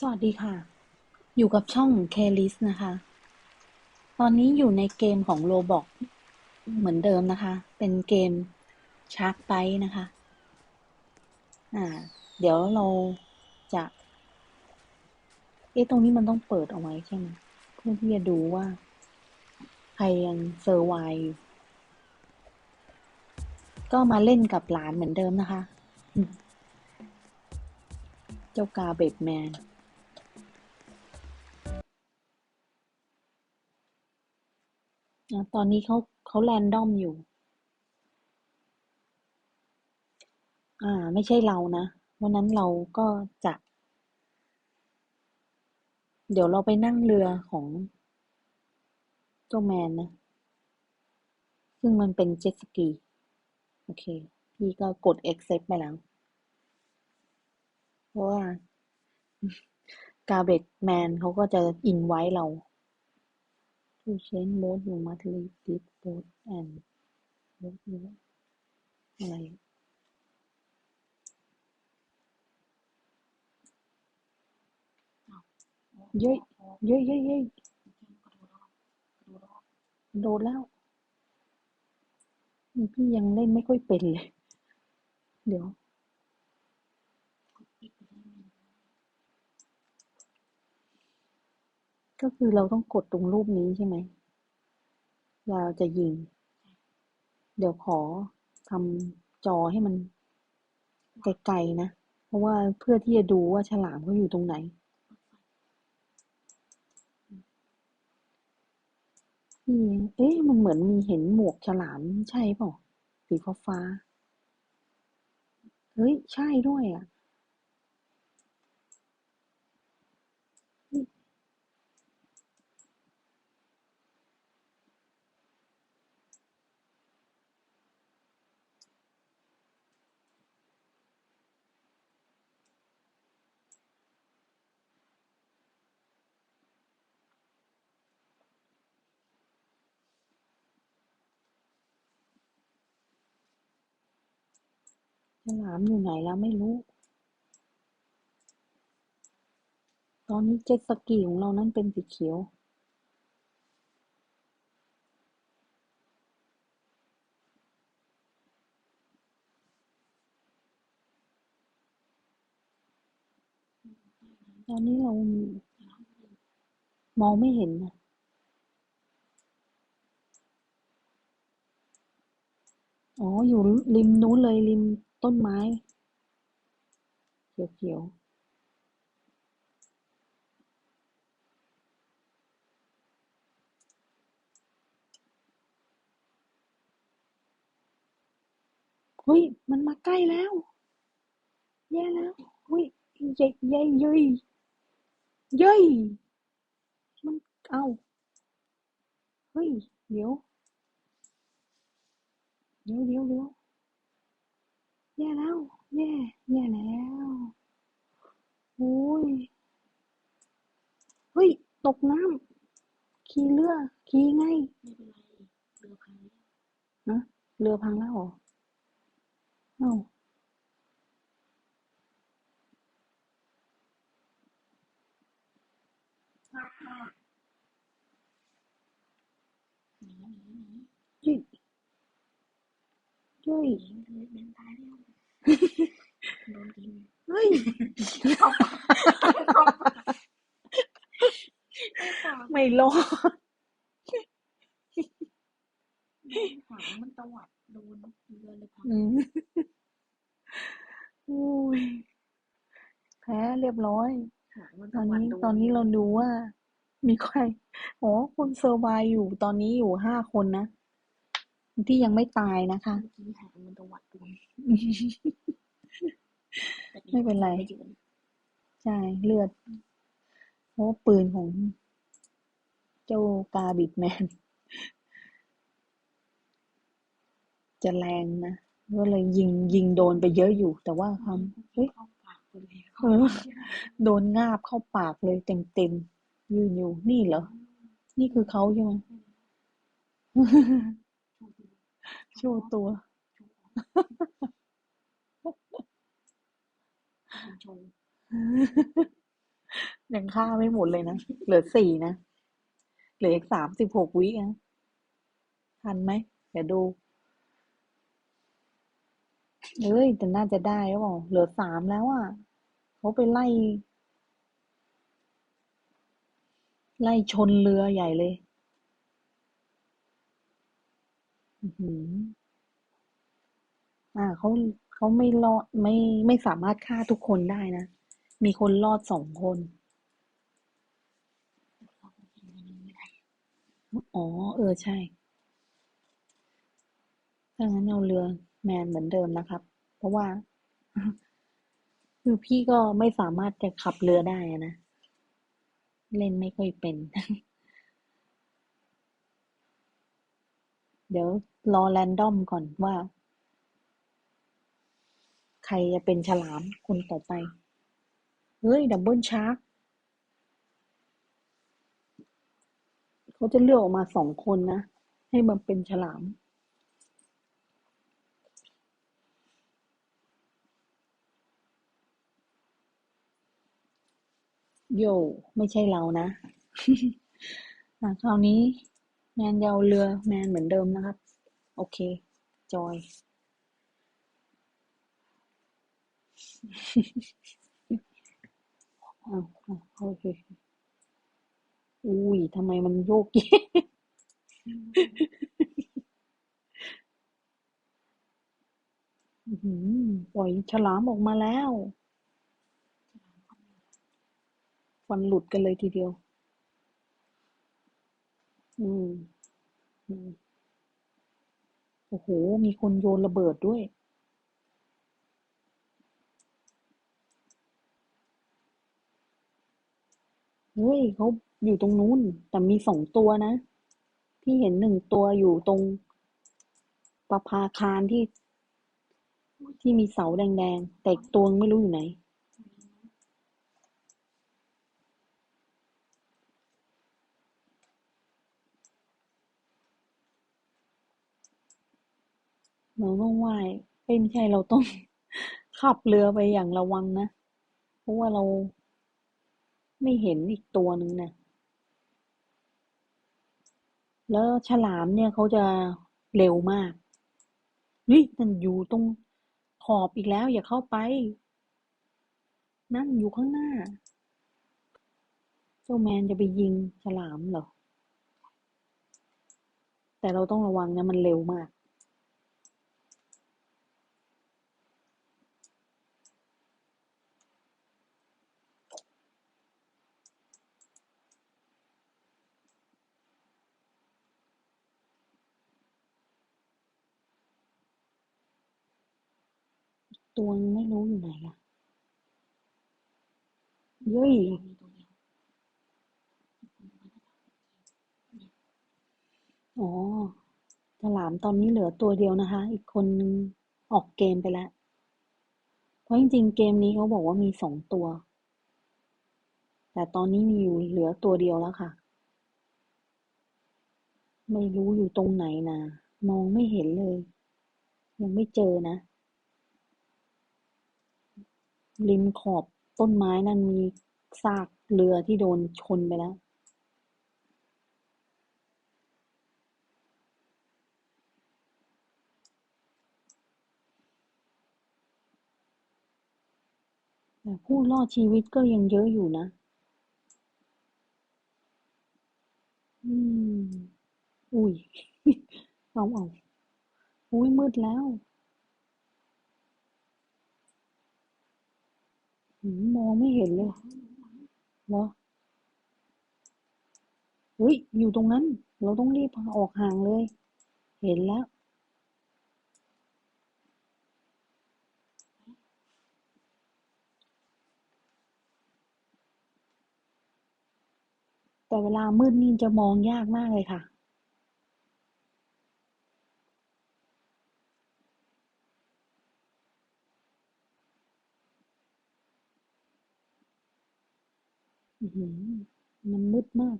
สวัสดีค่ะ อยู่กับช่อง k l i s นะคะ ตอนนี้อยู่ในเกมของ Roblox เหมือนเดิมนะคะ เป็นเกม Shark Bite นะคะ อ่า เดี๋ยวเราจะ เอ๊ะ ตรงนี้มันต้องเปิดเอาไว้ใช่ไหมเพื่อที่จะดูว่า ใครยังเซอร์ไวอยู่ก็มาเล่นกับหลานเหมือนเดิมนะคะ เจ้ากาเบบแมน ตอนนี้เขาเขาแรนดอมอยู่ อ่า ไม่ใช่เรานะ วันนั้นเราก็จะ เดี๋ยวเราไปนั่งเรือของเจ้าแมนนะ ซึ่งมันเป็นเจ็ตสกี โอเค พี่ก็กด accept ไปแล้ว เพราะว่า กาเบตแมนเขาก็จะอินไว้เรา to change mode you must leave this boat and boat you อะไรเย้ยเย้ยเย้ยเย้ยโดนแล้วนี่พี่ยังเล่นไม่ค่อยเป็นเลย เดี๋ยว ก็คือเราต้องกดตรงรูปนี้ใช่ไหม เราจะยิง เดี๋ยวขอทำจอให้มันไกลๆนะ เพราะว่าเพื่อที่จะดูว่าฉลามเขาอยู่ตรงไหน นี่เอ๊ะ มันเหมือนมีเห็นหมวกฉลามใช่เปล่าสีฟ้าฟ้า เฮ้ย ใช่ด้วยอะ ฉลามอยู่ไหนแล้วไม่รู้ ตอนนี้เจ็ตสกีของเรานั้นเป็นสีเขียว ตอนนี้เรามองไม่เห็นนะอ๋อ อยู่ริมนู้นเลยริม ต้นไม้ เขียวๆเฮ้ย มันมาใกล้แล้ว แย่แล้วเฮ้ยเย้ยเย้ยเย้ยเย้ยมัน เอ้าเฮ้ย เดี๋ยว เดี๋ยวเดี๋ยวเดี๋ยว แย่แล้ว แย่แย่แล้วโอ้ยเฮ้ย ตกน้ำขี่เรือขี่ไงไม่เป็นไรเรือพังแล้วนะเรือพังแล้วเหรอเอ้าหนีหนีหนีเฮ้ยเฮ้ยหนีเรือเดินตายแล้ว โดนกินเฮ้ยเข้าปากเข้าปากเข้าปากไม่รอดโดนหางมันตวัดโดนเรือเลยพังอืมโอ้ยแพ้เรียบร้อยหางมันตตอนวัดนี้โดนตอนนี้เราดูว่า มีใคร อ๋อ คนเซอร์ไวว์อยู่ ตอนนี้อยู่ห้าคนนะ ที่ยังไม่ตายนะคะเมื่อกี้หางมันตวัดโดนแต่ไม่เป็นไรไม่ยืนใช่ เลือดเพราะว่าปืนของเจ้ากาบิดแมน จะแรงนะก็เลยยิงยิงโดนไปเยอะอยู่ แต่ว่าความเฮ้ยเข้าปากไปเลยเออโดนงาบเข้าปากเลยเต็มเต็มๆยืนอยู่นี่เหรอ นี่คือเขาใช่ไหมโชว์ตัว ยังฆ่าไม่หมดเลยนะ เหลือสี่นะ เหลืออีกสามสิบหกวินะทันไหม เดี๋ยวดูเอ้ยแต่น่าจะได้แล้วเปล่าเหลือสามแล้วอะเขาไปไล่ ไล่ชนเรือใหญ่เลย อือหืออ่าเขา เขาไม่รอด ไม่ ไม่สามารถฆ่าทุกคนได้นะ มีคนรอดสองคน อ๋อ เออ ใช่ ถ้างั้นเอาเรือแมนเหมือนเดิมนะครับ เพราะว่า คือพี่ก็ไม่สามารถจะขับเรือได้อะนะ เล่นไม่ค่อยเป็น เดี๋ยว รอแรนดอมก่อนว่า ใครจะเป็นฉลามคนต่อไป เฮ้ย ดับเบิลชาร์กเขาจะเลือกออกมาสองคนนะ ให้มันเป็นฉลาม โย ไม่ใช่เรานะะคราวนี้แมนยาวเรือแมนเหมือนเดิมนะครับ โอเค จอยอ้าวอ้าวโอเค อุ้ยทำไมมันโยกเยกอื้อหือปล่อยฉลามออกมาแล้ว ฟันหลุดกันเลยทีเดียว อืมอืม โอ้โห มีคนโยนระเบิดด้วย เฮ้ยเขาอยู่ตรงนู้น แต่มีสองตัวนะ พี่เห็นหนึ่งตัวอยู่ตรงประภาคารที่ ที่มีเสาแดงๆ แต่อีกตัวไม่รู้อยู่ไหน เราต้องว่ายเอ้ยไม่ใช่เราต้อง ขับเรือไปอย่างระวังนะ เพราะว่าเราไม่เห็นอีกตัวหนึ่งนะแล้วฉลามเนี่ยเขาจะเร็วมากนี่มันอยู่ตรงขอบอีกแล้ว อย่าเข้าไป นั่นอยู่ข้างหน้า เจ้าแมนจะไปยิงฉลามเหรอ แต่เราต้องระวังนะมันเร็วมาก ตัวไม่รู้อยู่ไหนอะเย้ยอ๋อฉลามตอนนี้เหลือตัวเดียวนะคะ อีกคนนึงออกเกมไปแล้ว เพราะจริงๆ เกมนี้เขาบอกว่ามีสองตัว แต่ตอนนี้มีอยู่เหลือตัวเดียวแล้วค่ะ ไม่รู้อยู่ตรงไหนนะ มองไม่เห็นเลย ยังไม่เจอนะ ริมขอบต้นไม้นั่นมีซากเรือที่โดนชนไปแล้ว ผู้รอดชีวิตก็ยังเยอะอยู่นะ อืม อุ้ย เอาเอาอุ้ยมืดแล้ว มองไม่เห็นเลยเหรอเฮ้ย อยู่ตรงนั้น เราต้องรีบออกห่างเลย เห็นแล้ว แต่เวลามืดนี่จะมองยากมากเลยค่ะ อือหือ มันมืดมาก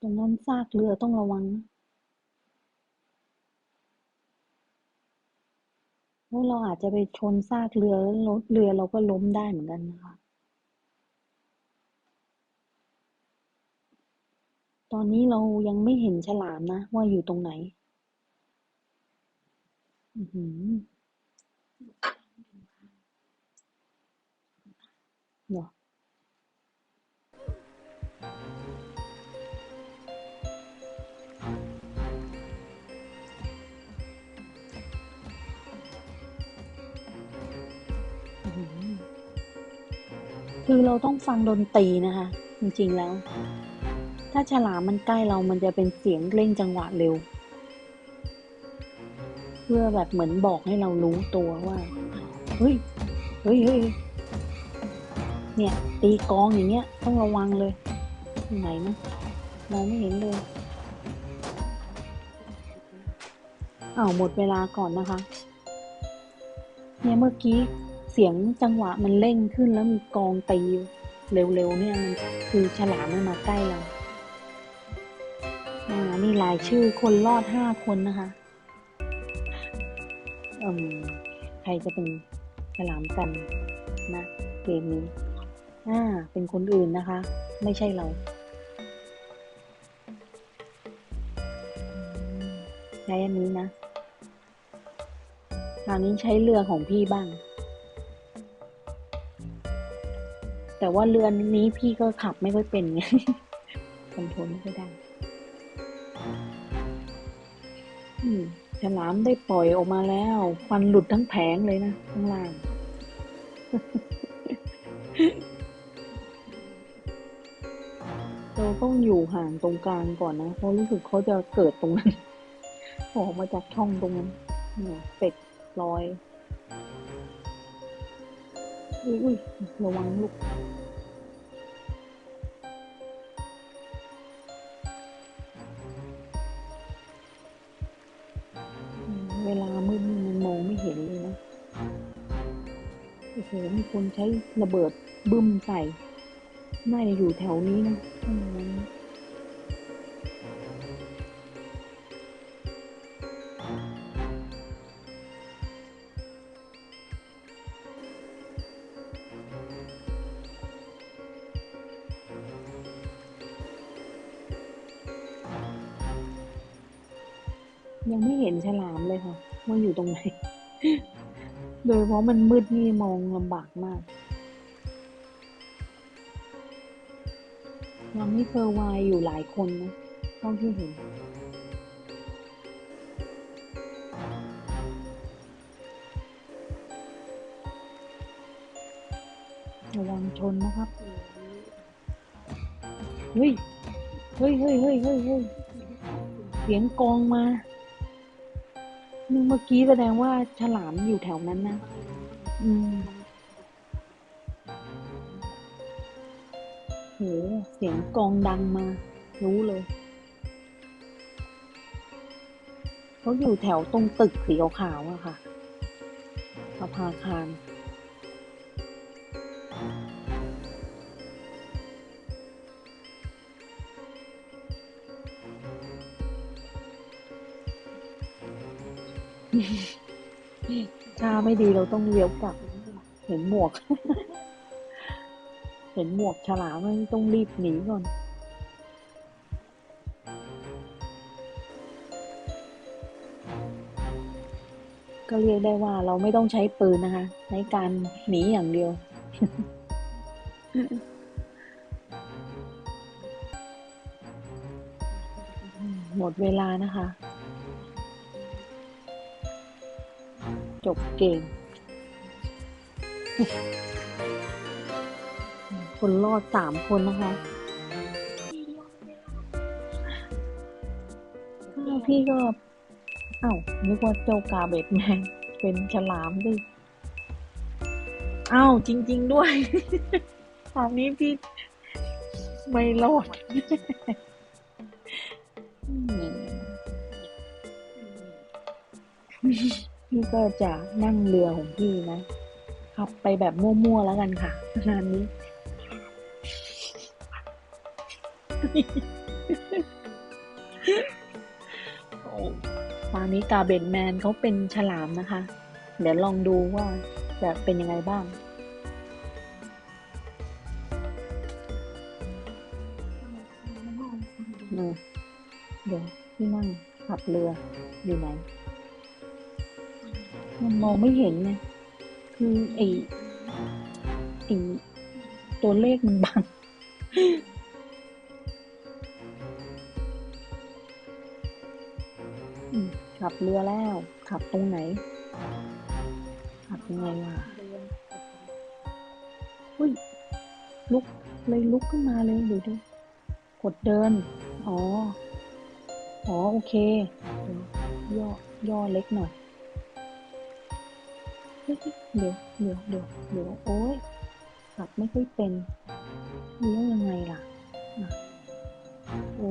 ตรงนั้นซากเรือต้องระวังนะแล้วเราอาจจะไปชนซากเรือแล้วรถเรือเราก็ล้มได้เหมือนกันนะคะ ตอนนี้เรายังไม่เห็นฉลามนะ ว่าอยู่ตรงไหน อือหือ เหรออื้อหือคือเราต้องฟังดนตรีนะคะ จริงๆแล้ว ถ้าฉลามมันใกล้เรามันจะเป็นเสียงเร่งจังหวะเร็ว เพื่อแบบเหมือนบอกให้เรารู้ตัวว่า เฮ้ย เฮ้ยเฮ้ย เนี่ย ตีกองอย่างเงี้ย ต้องระวังเลยไหนนะมองไม่เห็นเลยอ้าวหมดเวลาก่อนนะคะ เนี่ยเมื่อกี้เสียงจังหวะมันเร่งขึ้นแล้วมีกองตีเร็วๆเนี่ยมันคือฉลามมันมาใกล้เราอ่านี่รายชื่อคนรอดห้าคนนะคะอืมใครจะเป็นฉลามกันนะเกมนี้ อ่า เป็นคนอื่นนะคะ ไม่ใช่เรา ใช้อันนี้นะ คราวนี้ใช้เรือของพี่บ้าง แต่ว่าเรือนนี้พี่ก็ขับไม่ค่อยเป็นไงคอนโทรลไม่ค่อยได้อืมฉลามได้ปล่อยออกมาแล้วควันหลุดทั้งแผงเลยนะข้างล่าง เราต้องอยู่ห่างตรงกลางก่อนนะเพราะรู้สึกเขาจะเกิดตรงนั้นออกมาจากช่องตรงนั้นเนี่ยเป็ดลอยอุ้ยระวังลูกเวลามืดมันมองไม่เห็นเลยนะ โอ้โห มีคนใช้ระเบิดบึ้มใส่ น่าจะอยู่แถวนี้นะยังไม่เห็นฉลามเลยค่ะว่าอยู่ตรงไหน โดยเพราะมันมืดนี่มองลำบากมาก ยังมีเฟอร์ไวน์อยู่หลายคนนะเท่าที่เห็นระวังชนนะครับเฮ้ยเฮ้ยเฮ้ยเฮ้ยเฮ้ยเฮ้ยเสียงกองมานี่เมื่อกี้แสดงว่าฉลามอยู่แถวนั้นนะ อืม โหเสียงกองดังมา รู้เลย เขาอยู่แถวตรงตึกสีขาวๆอะค่ะสภาคารถ้าไม่ดีเราต้องเลี้ยวกลับ เห็นหมวก ห็นหมวกฉลามมันต้องรีบหนีก่อน ก็เรียกได้ว่าเราไม่ต้องใช้ปืนนะคะ ในการหนีอย่างเดียว หมดเวลานะคะ จบเกม คนรอดสามคนนะคะพี่ก็ เอ้านึกว่าเจ้ากาเบตแมนเป็นฉลามดิอ้าวจริง ๆ ด้วยตอนนี้พี่ไม่รอดพี่ก็จะนั่งเรือของพี่นะ ขับไปแบบมั่ว ๆ แล้วกันค่ะงานนี้ โอ้ตอนนี้กาเบนแมนเขาเป็นฉลามนะคะ เดี๋ยวลองดูว่าจะเป็นยังไงบ้างอืมเดี๋ยวที่นั่งขับเรืออยู่ไหน มันมองไม่เห็นไงคือไอไอตัวเลขมันบัง ขับเรือแล้ว ขับตรงไหน ขับยังไงวะอุ้ย ลุกเลยลุกขึ้นมาเลยดูดิกดเดิน อ๋อ อ๋อ โอเค ย่อ ย่อเล็กหน่อย เดี๋ยวเดี๋ยวเดี๋ยวเดี๋ยวโอ้ยขับไม่ค่อยเป็นเลี้ยวยังไงล่ะอะโอ้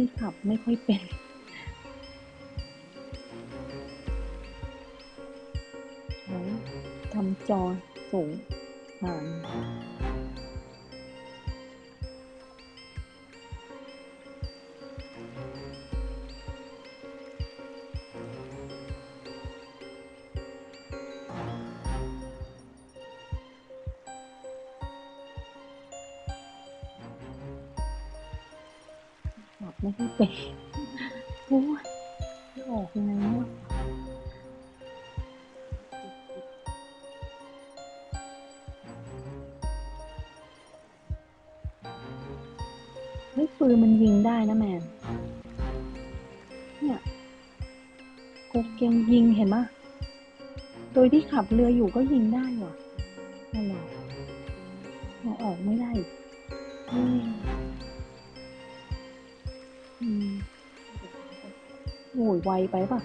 ที่ขับไม่ค่อยเป็น ทำจอสูงห่าง ไม่ค่อยเป็นโอ้ยไม่ออกยังไงเนี่ยเฮ้ยปืนมันยิงได้นะแมน เนี่ยกกเกงยิงเห็นปะโดยที่ขับเรืออยู่ก็ยิงได้ว่ะอะไรเราออกไม่ได้อืม ยไวไปป่ะ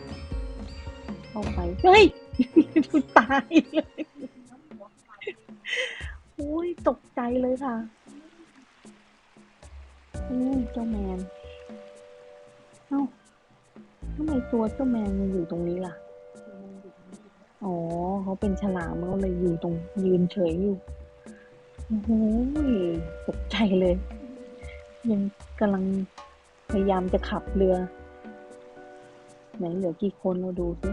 เข้าไป เฮ้ยตายเลยโอ้ยตกใจเลยค่ะโอ้ยเจ้าแมน เอ้าทำไมตัวเจ้าแมนมันอยู่ตรงนี้ล่ะ อ๋อ เขาเป็นฉลามเขาเลยอยู่ตรงยืนเฉยอยู่โอ้โหตกใจเลย ยังกำลังพยายามจะขับเรือ ไหนเหลือกี่คนเราดูสิ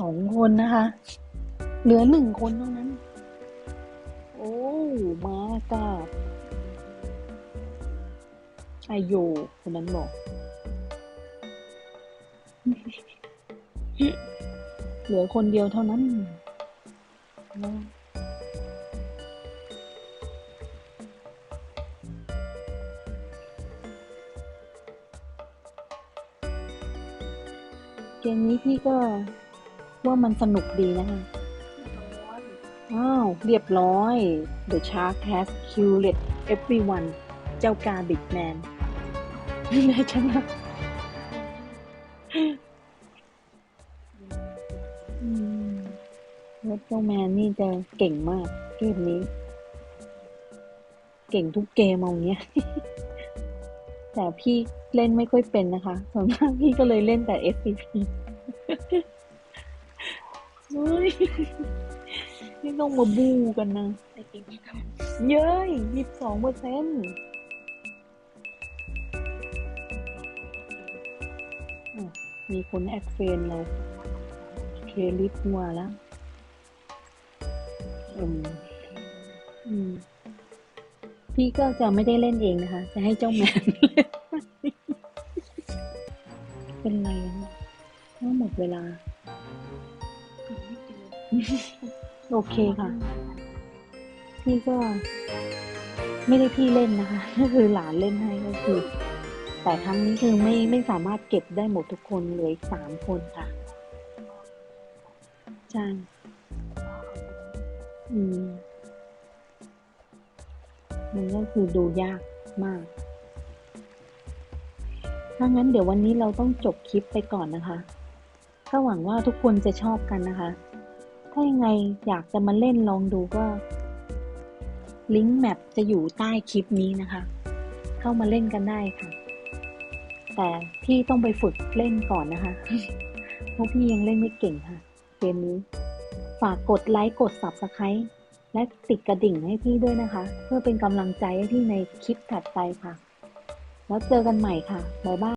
สองคนนะคะ เหลือหนึ่งคนเท่านั้น โอ้มากาบไอโยคนนั้นบอก เหลือคนเดียวเท่านั้น มนี้พี่ก็ว่ามันสนุกดีนะคะอ้าว เรียบร้อย The Shark has killed everyone เจ้ากาบิกแมนนี่ไงชนะอืมแล้วเจ้าแมนนี่จะเก่งมากเกมนี้ เก่งทุกเกมเอางเงี้ย แต่พี่เล่นไม่ค่อยเป็นนะคะส่วนมากพี่ก็เลยเล่นแต่ SCP เฮ้ยนี่ต้องมาบูกันนะเกมนี้ทเย้ยยี่สิบสองเปอร์เซ็นต์มีคนแอดเฟนเราเคลิปมาแล้วอืมอืม พี่ก็จะไม่ได้เล่นเองนะคะ จะให้เจ้าแมนเป็นไรนะหมดเวลา โอเคค่ะ พี่ก็ ไม่ได้พี่เล่นนะคะ ก็คือหลานเล่นให้ก็คือ แต่ครั้งนี้คือไม่ไม่สามารถเก็บได้หมดทุกคนเหลืออีกสามคนค่ะใช่อืม มันก็คือดูยากมาก ถ้างั้นเดี๋ยววันนี้เราต้องจบคลิปไปก่อนนะคะ ก็หวังว่าทุกคนจะชอบกันนะคะ ถ้ายังไงอยากจะมาเล่นลองดูก็ ลิงก์แมปจะอยู่ใต้คลิปนี้นะคะ เข้ามาเล่นกันได้ค่ะ แต่พี่ต้องไปฝึกเล่นก่อนนะคะเพราะพี่ยังเล่นไม่เก่งค่ะเกมนี้ ฝากกดไลค์กด Subscribe และติดกระดิ่งให้พี่ด้วยนะคะ เพื่อเป็นกำลังใจให้พี่ในคลิปถัดไปค่ะ แล้วเจอกันใหม่ค่ะบ๊ายบาย